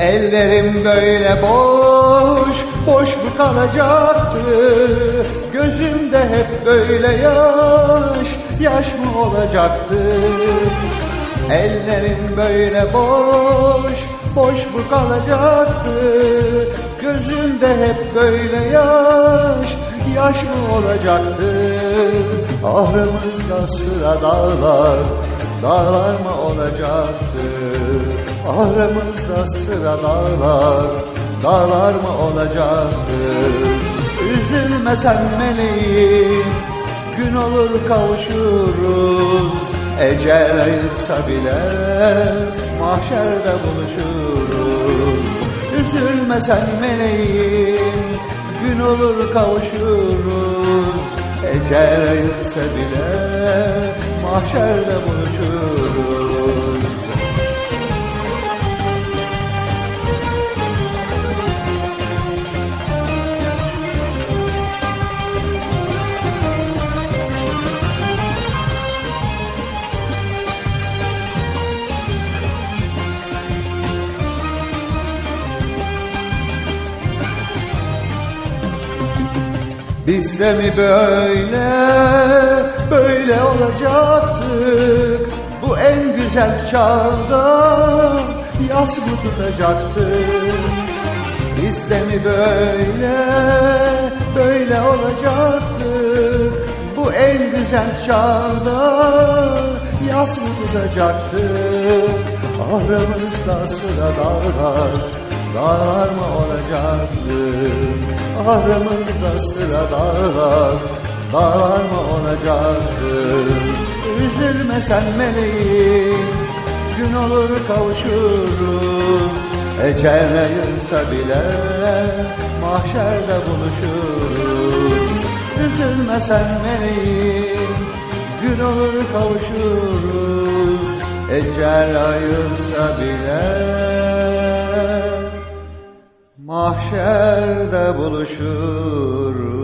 Ellerim böyle boş, boş mu kalacaktı? Gözümde hep böyle yaş, yaş mı olacaktı? Ellerim böyle boş, boş mu kalacaktı? Gözümde hep böyle yaş, yaş mı olacaktı? Ahrımızda sıra dağlar, dağlar mı olacaktı? Ahrımızda sıra dağlar, dağlar mı olacaktı? Üzülme sen meleğim, gün olur kavuşuruz. Ecel ayırsa bile mahşerde buluşuruz. Üzülme sen meleğim, gün olur kavuşuruz. Ecel ayırsa bile mahşerde buluşuruz. Biz de mi böyle, böyle olacaktık? Bu en güzel çağda yas mı tutacaktık? Biz de mi böyle, böyle olacaktık? Bu en güzel çağda yas mı tutacaktık? Aramızda sıra dağlar, dağlar mı olacaktı? Aramızda sıra dağlar, dağlar mı olacaktı? Üzülme sen meleğim, gün olur kavuşuruz. Ecel ayırsa bile mahşerde buluşuruz. Üzülme sen meleğim, gün olur kavuşuruz. Ecel ayırsa bile mahşerde buluşuruz.